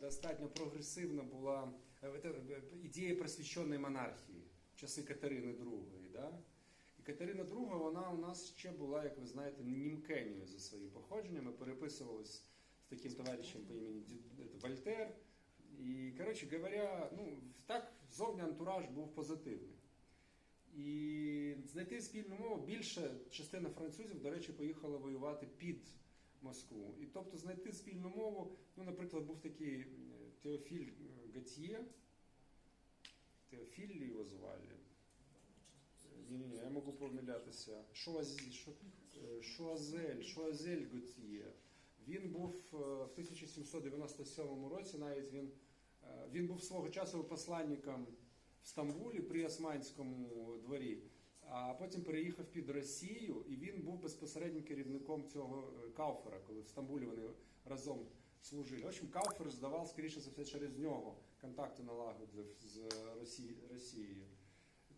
достатньо прогресивна була е, е, ідея просвіщеної монархії в часи Катерини II. Да? І Катерина II, вона у нас ще була, як ви знаєте, німкенію за своїм походженням. Ми переписувалися з таким товаришем по імені Ді- Вольтер. І, коротше говоря, ну, так зовні антураж був позитивний. І знайти спільну мову більше частина французів, до речі, поїхала воювати під Москву. І тобто знайти спільну мову, ну, наприклад, був такий е, Теофіль Гатьє, Теофіль його звали. Ні, ні, я можу помилятися. Е, Шуазель, Шуазель Готьє. Він був е, в 1797 році, навіть він, е, він був свого часу посланником в Стамбулі при Османському дворі, а потім переїхав під Росію, і він був безпосереднім керівником цього е, Кауфера, коли в Стамбулі вони разом служили. В общем, Кауфер здавав, скоріше за все, через нього контакти налагодив з Росі- Росією.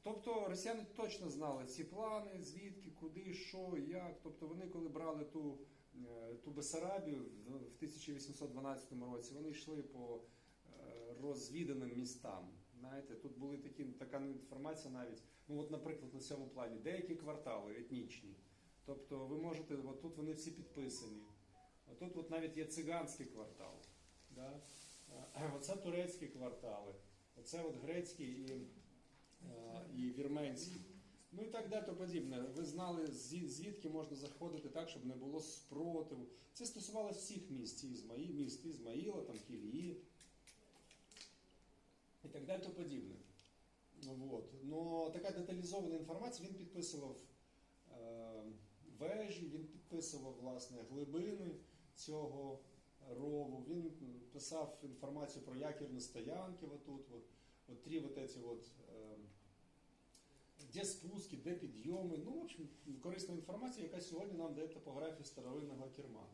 Тобто росіяни точно знали ці плани, звідки, куди, що, як. Тобто вони, коли брали ту, е, ту Бесарабію в в 1812 році, вони йшли по е, розвіданим містам. Знаєте, тут були такі, така інформація навіть, ну от, наприклад, на цьому плані, деякі квартали етнічні. Тобто ви можете, от тут вони всі підписані. Тут от навіть є циганський квартал. Да? Е, Оце турецькі квартали, оце от грецький і, е, і вірменський. Ну і так далі подібне. Ви знали, звідки можна заходити так, щоб не було спротиву. Це стосувалося всіх міст, міст Ізмаїла, там Кілії і так далі то подібне. Ну, Вот. Но така деталізована інформація, він підписував е, вежі, він підписував власне глибини цього рову, він писав інформацію про якірні стоянки отут, от, от три вот эти вот, е, де спуски, де підйоми. Ну, в общем, корисна інформація, яка сьогодні нам дає топографія старовинного керма.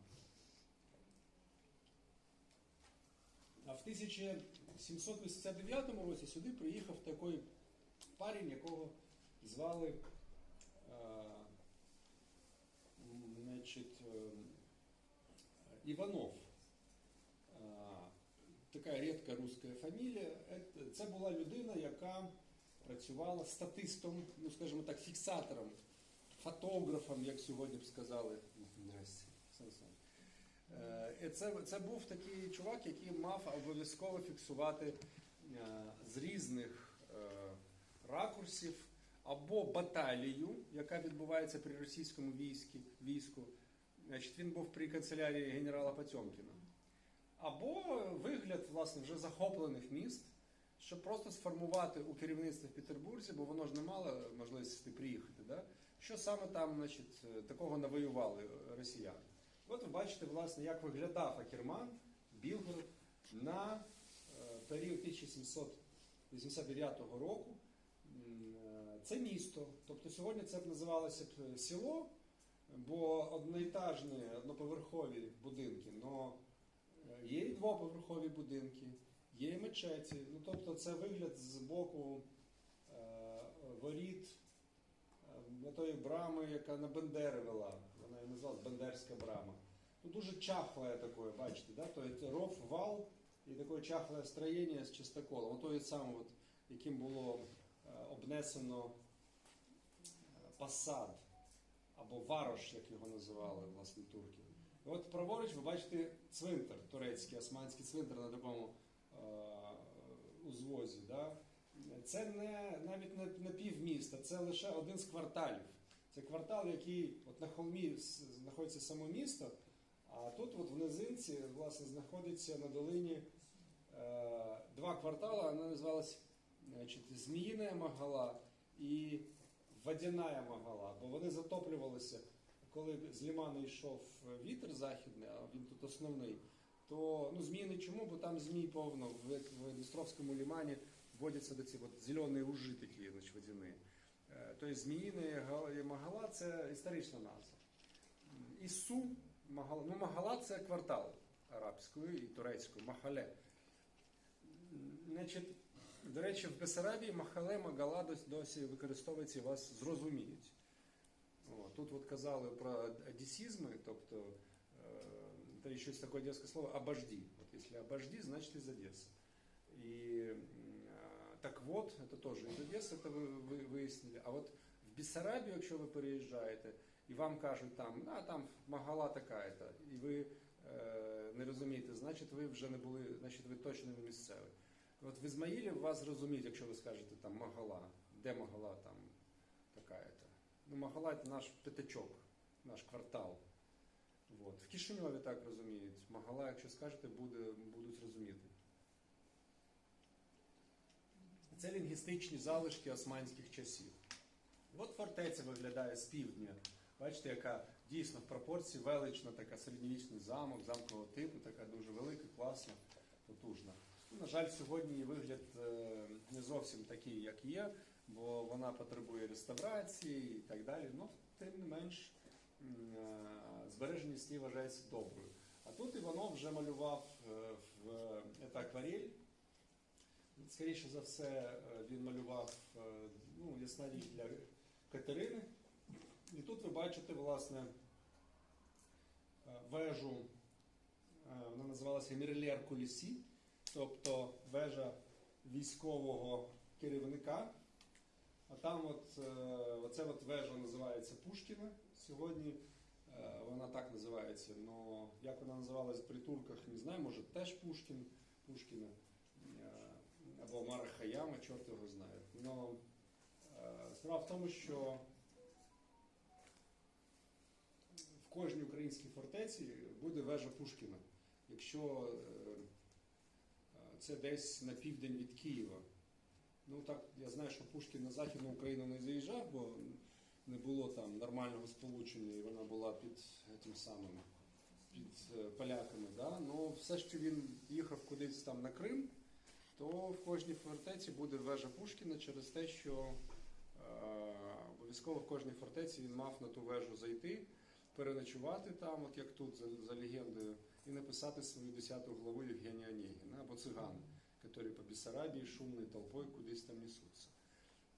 А в 1789 році сюди приїхав такий парень, якого звали е, значить, е, Іванов. Е, Така рідка руська фамілія. Це була людина, яка працювала статистом, ну скажімо так, фіксатором, фотографом, як сьогодні б сказали. Здрасте. Сан Це, це був такий чувак, який мав обов'язково фіксувати е, з різних е, ракурсів або баталію, яка відбувається при російському війську, війську. Значить, він був при канцелярії генерала Потьомкіна. Або вигляд власне вже захоплених міст, щоб просто сформувати у керівництві в Петербурзі, бо воно ж не мало можливості приїхати. Да? Що саме там значить, е, такого навоювали росіяни. От ви бачите, власне, як виглядав Акерман, Білгород на е, період 1789 року. Е, Це місто. Тобто сьогодні це б називалося б село, бо одноетажні, одноповерхові будинки, але є і двоповерхові будинки, є і мечеті. Ну, тобто це вигляд з боку е, воріт е, тої брами, яка на Бендери вела. Називалась Бендерська брама. Ну, дуже чахле таке, бачите, да? то ров, вал і таке чахле строєння з чистоколом. Ото саме, от, яким було е, обнесено е, посад або варош, як його називали власне турки. І от праворуч ви бачите цвинтар турецький, османський цвинтар на такому е, узвозі. Да? Це не навіть не, не півміста, це лише один з кварталів. Це квартал, який от на холмі знаходиться само місто, а тут от в низинці власне, знаходиться на долині е, два квартали, вони називалися значить, Зміїна Магала і Водяна Магала, бо вони затоплювалися, коли з ліману йшов вітер західний, а він тут основний, то ну, зміїний чому? Бо там змій повно в, в Дністровському лімані вводяться до ці от зелені ужи такі. Е, Тобто Зміїна і Магала це історична назва. Ісу, Магала, ну Магала це квартал арабською і турецькою, Махале. Значить, до речі, в Бесарабії Махале, Магала досі використовується і вас зрозуміють. О, тут от казали про одесізми, тобто е, это еще есть такое слово «обожди». Вот если «обожди», значит из Одессы. И м, а, так вот, это тоже из Одессы, это ви, ви вияснили. А от в Бессарабію, якщо ви переїжджаєте, і вам кажуть там, а там магала така-то, і ви е, не розумієте, значить ви вже не були, значить ви точно не місцевий. От в Ізмаїлі вас зрозуміють, якщо ви скажете там Магала, де Магала там така-то. Ну, Магала це наш п'ятачок, наш квартал. От. В Кишиньові так розуміють. Магала, якщо скажете, буде, будуть розуміти. Це лінгвістичні залишки османських часів. От фортеця виглядає з півдня. Бачите, яка дійсно в пропорції велична, така середньовічний замок, замкового типу, така дуже велика, класна, потужна. Ну, на жаль, сьогодні її вигляд е, не зовсім такий, як є, бо вона потребує реставрації і так далі. Ну, тим не менш, е, збереженість її вважається доброю. А тут Іванов вже малював е, в акварель. Скоріше за все, е, він малював е, ну, ясна річ для Катерини. І тут ви бачите, власне, е, вежу, вона називалася Мірлєр Кулісі, тобто вежа військового керівника. А там от, оце от вежа називається Пушкіна. Сьогодні вона так називається. Но як вона називалась при турках, не знаю, може теж Пушкін, Пушкіна або Мара Хаяма, чорт його знає. Но е, справа в тому, що в кожній українській фортеці буде вежа Пушкіна. Якщо е, це десь на південь від Києва. Ну так, я знаю, що Пушкін на Західну Україну не заїжджав, бо не було там нормального сполучення, і вона була під тим самим під е, поляками. Да? Ну, все, що він їхав кудись там на Крим, то в кожній фортеці буде вежа Пушкіна через те, що е, обов'язково в кожній фортеці він мав на ту вежу зайти, переночувати там, от як тут за, за легендою, і написати свою 10 главу Євгенія Онегіна або цигани, які по Бессарабії шумною толпою кудись там несуться.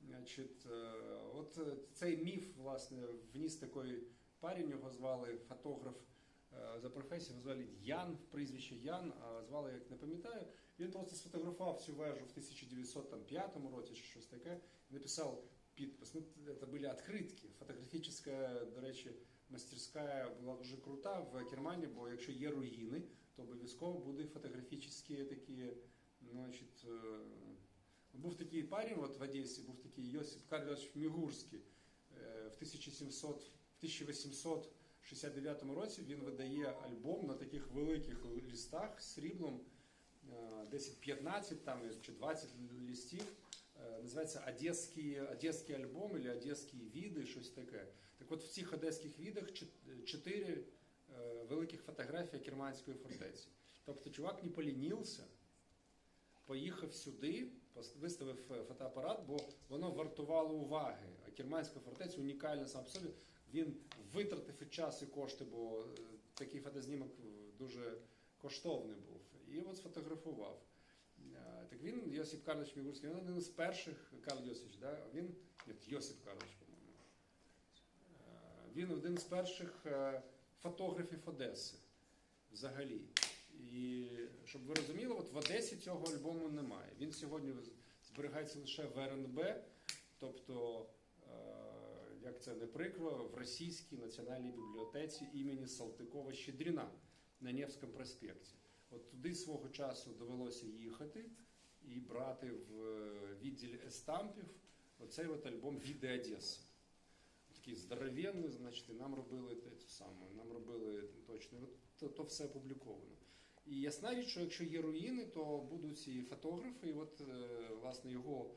Значить, е, от цей міф, власне, вніс такий парень, його звали фотограф е, за професією, звали Ян, прізвище Ян, а звали, як не пам'ятаю. Він просто сфотографував цю вежу в 1905 році чи щось таке, написав підпис. Ну, це були відкритки. Фотографічна, до речі, мастерська була дуже крута в Кермані, бо якщо є руїни, то обов'язково буде фотографічні такі, значить, е, був такий парень от в Одесі, був такий Йосип Карлович Мігурський. Е, В 1700, в 1869 році він видає альбом на таких великих листах з сріблом, е, десь 15 там, чи 20 листів. Е, Називається Одеський, Одеський альбом або Одеські віди, щось таке. Так от в цих одеських відах чотири е, великих фотографії Керманської фортеці. Тобто чувак не полінився, поїхав сюди, виставив е, фотоапарат, бо воно вартувало уваги. А Керманська фортеця унікальна сам по собі. Він витратив і час, і кошти, бо е, такий фотознімок дуже коштовний був. І от сфотографував. Е, Так він, Йосип Карлович Мігурський, він один з перших, Карл Йосипович, да? він, ні, Йосип Карлович, по-моєму. Е, Він один з перших е, фотографів Одеси взагалі. І щоб ви розуміли, от в Одесі цього альбому немає. Він сьогодні зберігається лише в РНБ, тобто, як це не прикро, в Російській національній бібліотеці імені Салтикова Щедріна на Невському проспекті. От туди свого часу довелося їхати і брати в е, відділі естампів оцей от альбом Віде Одеси. Такий здоровенний, значить, нам робили те саме, нам робили точно, то, то все опубліковано. І ясна річ, що якщо є руїни, то будуть і фотографи, і от е, власне його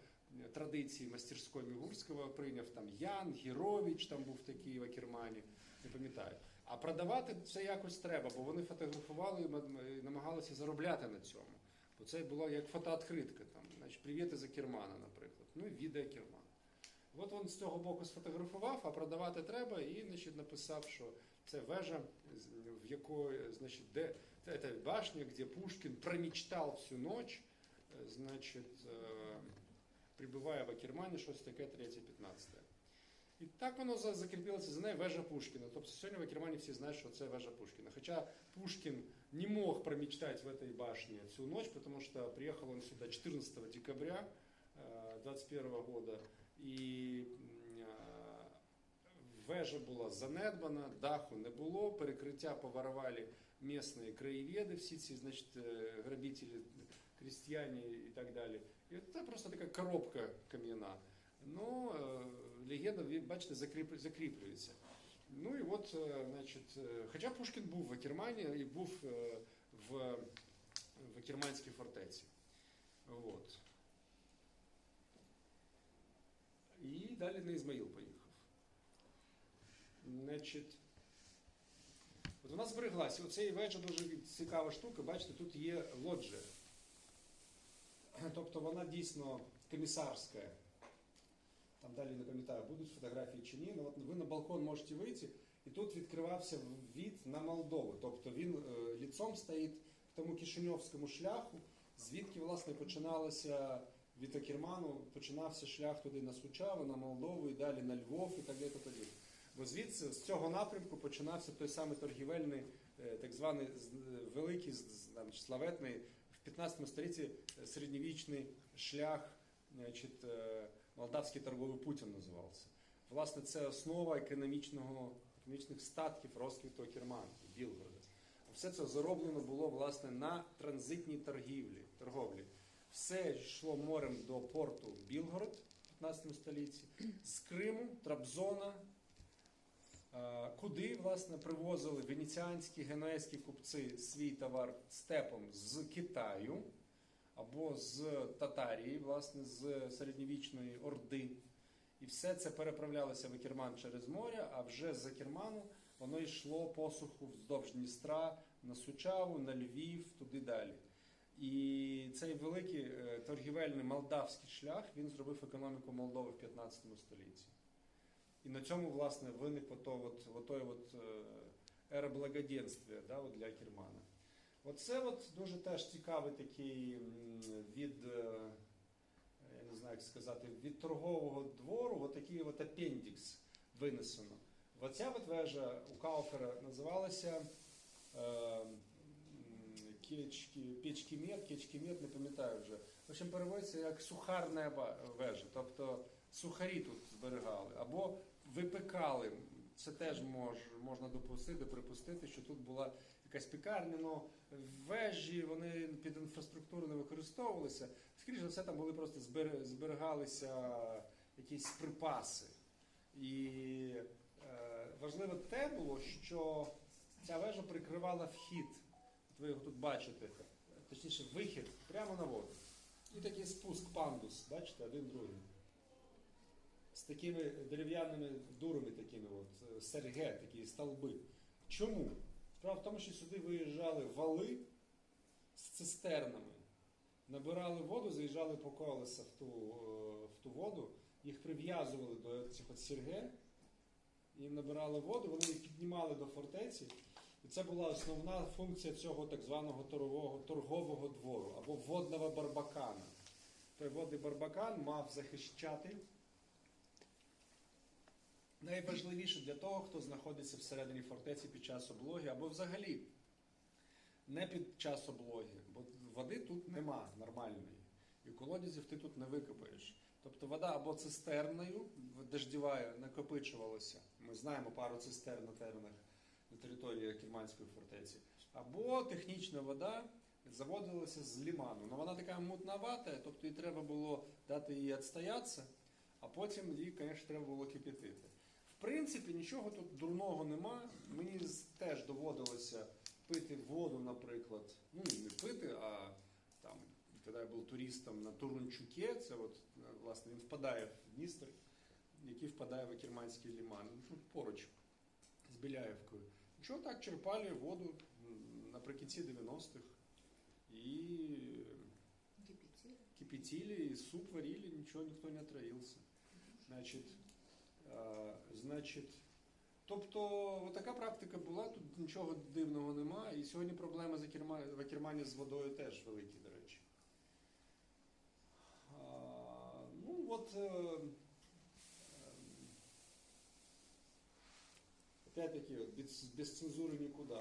традиції мастерської Мігурського прийняв там Ян, Гірович, там був такий в Акермані, не пам'ятаю. А продавати це якось треба, бо вони фотографували і намагалися заробляти на цьому. Бо це було як фотооткритка, там, значить, привіт із Акермана, наприклад. Ну і відео Акермана. От він з цього боку сфотографував, а продавати треба, і значить, написав, що це вежа, в якої, значить, де це башня, де Пушкін промічтав всю ніч, е, значить, е, прибуває в Акермані, щось таке 3-15. І так воно за- закріпилося за нею вежа Пушкіна. Тобто сьогодні в Акермані всі знають, що це вежа Пушкіна. Хоча Пушкин не мог промечтать в этой башне всю ночь, потому что приехал он сюда 14 декабря 21 года, і м, а, вежа була занедбана, даху не було, перекриття поворовали місні краєвіди, всі ці значить, е, грабителі, крістяни і так далі. І це просто така коробка кам'яна. Ну, е, легенда, бачите, закріп, закріплюється. Ну і от, е, значить, е, хоча Пушкін був в Акермані і був в, в Акерманській фортеці. От. І далі на Ізмаїл поїхав. Значить, от вона збереглася. Оцей вечір дуже цікава штука. Бачите, тут є лоджія. Тобто вона дійсно комісарська. Там далі не пам'ятаю, будуть фотографії чи ні. Ну, от ви на балкон можете вийти, і тут відкривався від на Молдову. Тобто він е, ліцом стоїть в тому Кишиньовському шляху, звідки власне починалося від Акерману, починався шлях туди на Сучаву, на Молдову і далі на Львов і так далі. далі. Бо звідси з цього напрямку починався той самий торгівельний, е, так званий е, великий там, славетний в 15 столітті е, середньовічний шлях, значить, Молдавський торговий Путін називався. Власне, це основа економічного, економічних статків розквіту Керману, Білгорода. Все це зароблено було власне на транзитній торгівлі, торговлі. Все йшло морем до порту Білгород в 15 столітті, з Криму, Трабзона, куди власне привозили венеціанські генуезькі купці свій товар степом з Китаю або з Татарії, власне, з середньовічної Орди. І все це переправлялося в Акерман через море, а вже з Акерману воно йшло посуху вздовж Дністра на Сучаву, на Львів, туди далі. І цей великий е, торгівельний молдавський шлях він зробив економіку Молдови в 15 столітті. І на цьому, власне, виник ото от, отой от, е, ера благоденствия да, от для Акермана. Оце от дуже теж цікавий такий від, е, я не знаю, як сказати, від торгового двору, от такий от апендікс винесено. Оця от вежа у Кауфера називалася е, м, Кечкі- Печкімет, не пам'ятаю вже. В общем, переводиться як сухарна вежа, тобто сухарі тут зберігали, або випекали. Це теж мож, можна допустити, припустити, що тут була якась пекарня, але вежі вони під інфраструктуру не використовувалися. Скоріше за все, там були просто збер- зберігалися якісь припаси. І е, важливо те було, що ця вежа прикривала вхід. От ви його тут бачите, точніше, вихід прямо на воду. І такий спуск пандус, бачите, один другий. З такими дерев'яними дурами, такими от, е, серге, такі столби. Чому? Справа в тому, що сюди виїжджали вали з цистернами, набирали воду, заїжджали по колеса в ту, е, в ту воду, їх прив'язували до цих от сірге, їм набирали воду, вони їх піднімали до фортеці. І це була основна функція цього так званого торгового, торгового двору або водного барбакана. Той водний барбакан мав захищати найважливіше для того, хто знаходиться всередині фортеці під час облоги, або взагалі не під час облоги, бо води тут нема нормальної. І колодязів ти тут не викопаєш. Тобто вода або цистерною дождєва накопичувалася. Ми знаємо пару цистерн на теренах на території Кірманської фортеці. Або технічна вода заводилася з ліману. Ну вона така мутновата, тобто їй треба було дати їй відстоятися, а потім її, звісно, треба було кипятити. В принципі, нічого тут дурного нема. Мені теж доводилося пити воду, наприклад. Ну, не пити, а там, коли я був туристом на Турунчуке, це от, власне, він впадає в Дністр, який впадає в Акерманський ліман. Ну, тут поруч з Біляєвкою. Нічого так черпали воду наприкінці 90-х. І Кипятили. кипятили, и суп варили, ничего, никто не отравился. Значить, е, значить, тобто, така практика була, тут нічого дивного нема. І сьогодні проблеми в Акермані з водою теж великі, до речі. Ну, от. е, ем, опять-таки, без, без цензури нікуди.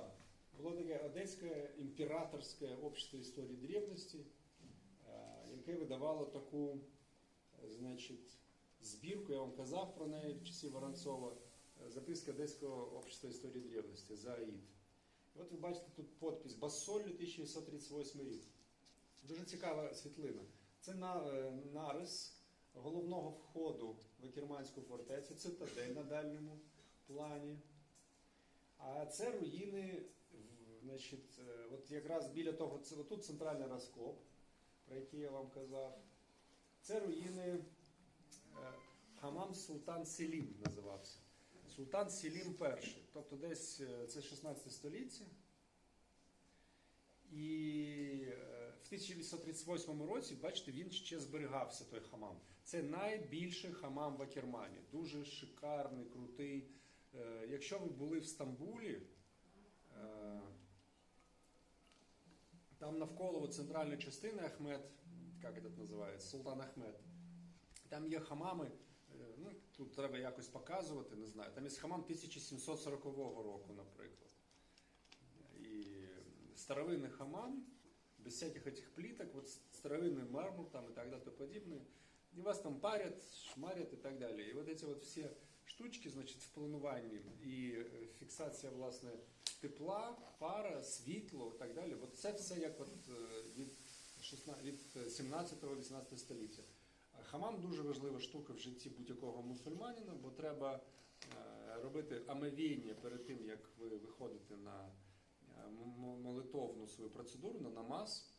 Було таке Одеське імператорське общество історії древності, е, яке видавало таку, е, значить, збірку, я вам казав про неї в часі Воронцова, е, записка Одеського общества історії древності, ЗАІД. І от ви бачите тут подпись Басоллю 1838 рік. Дуже цікава світлина. Це е, нарис головного входу в Екерманську фортецю, цитадель на дальньому плані. А це руїни, значить, е, от якраз біля того, це тут центральний розкоп, про який я вам казав. Це руїни Хамам Султан Селім називався. Султан Селім І. Тобто десь е, це 16 століття. І е, в 1838 році, бачите, він ще зберігався той хамам. Це найбільший хамам в Акермані. Дуже шикарний, крутий. Е, Якщо ви були в Стамбулі, там навколо центральної частини Ахмед, як це називається, Султан Ахмед, там є хамами е, Ну, тут треба якось показувати, не знаю. Там є хамам 1740 року, наприклад. І старовинний хамам, без всяких этих плиток, вот старовинный мармур там и так далее, и тому подобное. И вас там парят, шмарят и так далее. И вот эти вот все штучки, значить, в плануванні і е, фіксація, власне, тепла, пара, світло і так далі. От це все як от е, від, 16, від 17-18 століття. Хамам дуже важлива штука в житті будь-якого мусульманина, бо треба е, робити омовіння перед тим, як ви виходите на е, молитовну свою процедуру, на намаз.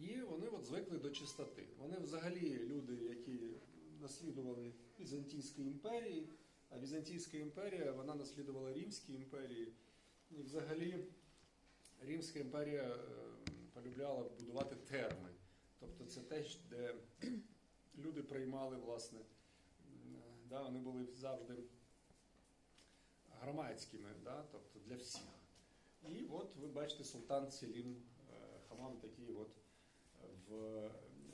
І вони от звикли до чистоти. Вони взагалі люди, які наслідували Візантійської імперії, а Візантійська імперія вона наслідувала Римській імперії. І взагалі Римська імперія е, полюбляла будувати терми. Тобто це те, де люди приймали, власне, да, вони були завжди громадськими, да, тобто для всіх. І от ви бачите султан Селім е, Хамам такий от в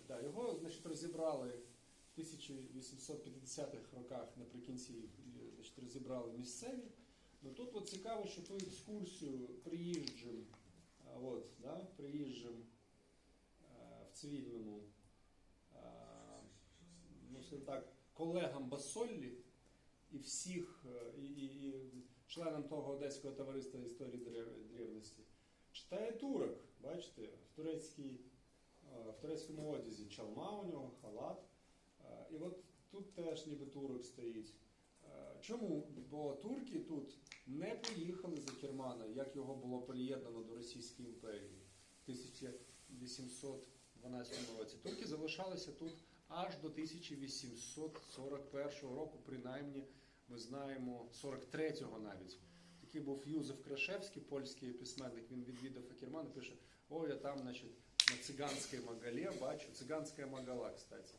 да, його значить, розібрали в 1850-х роках наприкінці е, значить, розібрали місцеві. Ну тут от цікаво, що ту екскурсію приїжджим, от, да, приїжджим е, в цивільному, е, скажімо так, колегам Басоллі і всіх, е, і, і, і членам того Одеського товариства історії древності, читає турок, бачите, в турецькій е, в турецькому одязі чалма у нього, халат. Е, І от тут теж ніби турок стоїть. Чому? Бо турки тут не поїхали за Кермана, як його було приєднано до Російської імперії в 1812 році. Турки залишалися тут аж до 1841 року, принаймні ми знаємо 43-го навіть. Такий був Юзеф Крашевський, польський письменник, він відвідав Акерман і пише, о, я там, значить, на циганській Магале бачу, циганська Магала, кстати.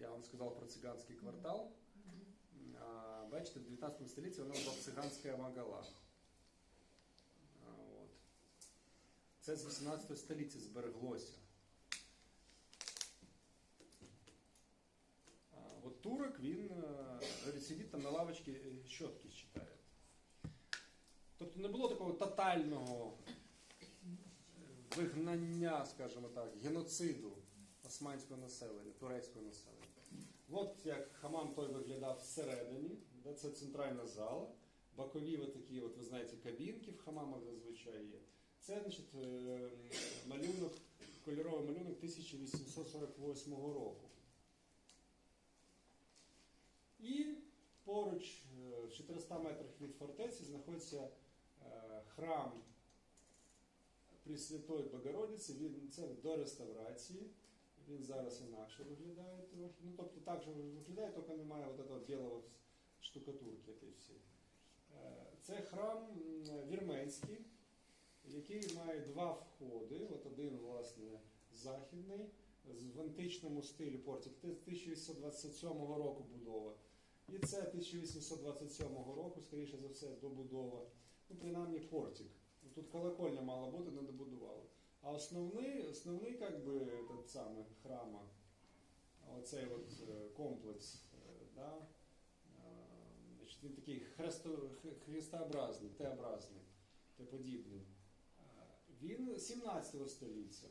Я вам сказав про циганський квартал. А, бачите, в 19 столітті вона була циганська Магала. Це з 18 століття збереглося. А, от турок, він е, сидить там на лавочці, е, щотки читає. Тобто не було такого тотального е, вигнання, скажімо так, геноциду османського населення, турецького населення. От як хамам той виглядав всередині, де це центральна зала. Бокові такі, от, ви знаєте, кабінки в хамамах зазвичай є. Це значить, е, малюнок, кольоровий малюнок 1848 року. І поруч, е, в 400 метрах від фортеці, знаходиться е, храм Пресвятої Богородиці. Він це до реставрації. Він зараз інакше виглядає трохи. Ну, тобто так же виглядає, тільки немає от этого білого штукатурки всієї. Е, Це храм вірменський, який має два входи. От один, власне, західний, в античному стилі портик. Це 1827 року будова. І це 1827 року, скоріше за все, добудова. Ну, принаймні, портик. Тут колокольня мала бути, не добудували. А основний, основний как би, этот самий храма, оцей от е, комплекс, е, да, е, Значить, він такий хресто, хрестообразний, Т-образний, Т-подібний. Він 17 століття.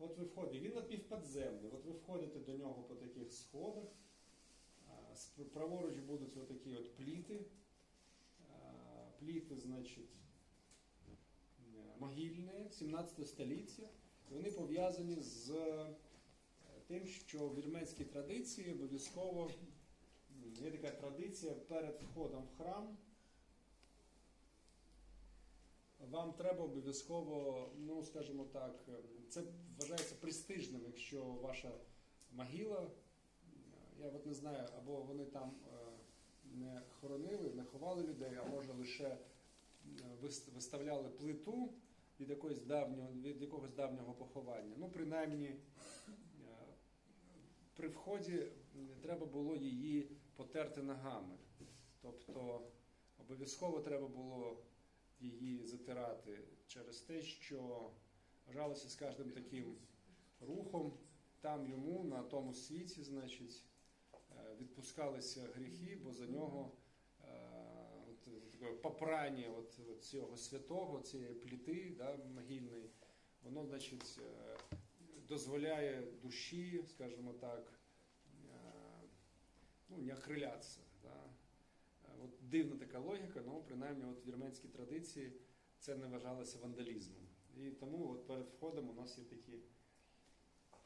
От ви входите, він напівподземний. От ви входите до нього по таких сходах. Праворуч будуть отакі от пліти. Пліти, значить, е, могильні, 17 століття. Вони пов'язані з е, тим, що в вірменській традиції обов'язково є така традиція перед входом в храм. Вам треба обов'язково, ну скажімо так, це вважається престижним, якщо ваша могила, я от не знаю, або вони там е, не хоронили, не ховали людей, а може лише е, виставляли плиту від якогось давнього, від якогось давнього поховання. Ну, принаймні, е, при вході треба було її потерти ногами. Тобто обов'язково треба було її затирати через те, що вважалося з кожним таким рухом, там йому на тому світі, значить, е, відпускалися гріхи, бо за нього е, от, таке попрання от, от цього святого, цієї пліти да, могильної, воно, значить, е, дозволяє душі, скажімо так, ну, не окрилятися. От дивна така логіка, але принаймні от в вірменській традиції це не вважалося вандалізмом. І тому от перед входом у нас є такі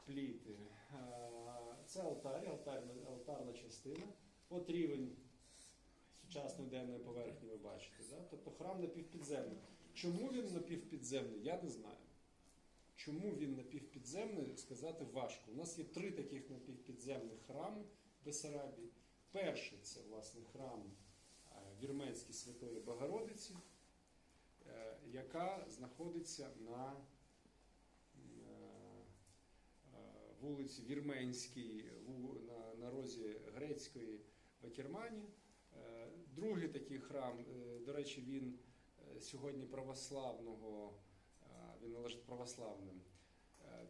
пліти. Це алтар, алтарна, алтарна частина. От рівень сучасної денної поверхні ви бачите. Да? Тобто храм напівпідземний. Чому він напівпідземний, я не знаю. Чому він напівпідземний, сказати важко. У нас є три таких напівпідземних храми в Бесарабії. Перший це власне храм Вірменській Святої Богородиці, е, яка знаходиться на е, е, вулиці Вірменській, на, розі Грецької. Е, Другий такий храм, до речі, він сьогодні православного, він належить православним.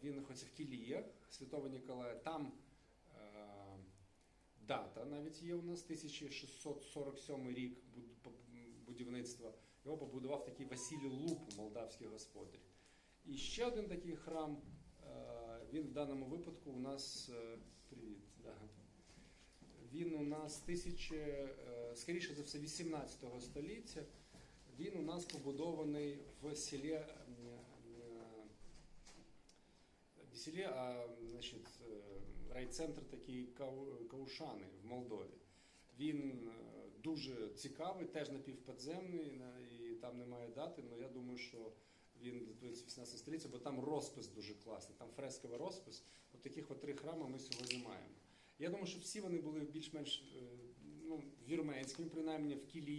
Він знаходиться в Кіліях Святого Ніколая. Там дата навіть є у нас 1647 рік будівництва. Його побудував такий Василій Луп, молдавський господар. І ще один такий храм. е, Він в даному випадку у нас е, привіт. Да. Він у нас тисячі, е, скоріше за все, 18 століття. Він у нас побудований в селі в селі, а значить, райцентр такий Каушани в Молдові. Він е, дуже цікавий, теж напівподземний, і там немає дати, але я думаю, що він датується 18 століття, бо там розпис дуже класний, там фресковий розпис. От таких от три храми ми сьогодні маємо. Я думаю, що всі вони були більш-менш е, ну, вірменськими, принаймні в Кілії.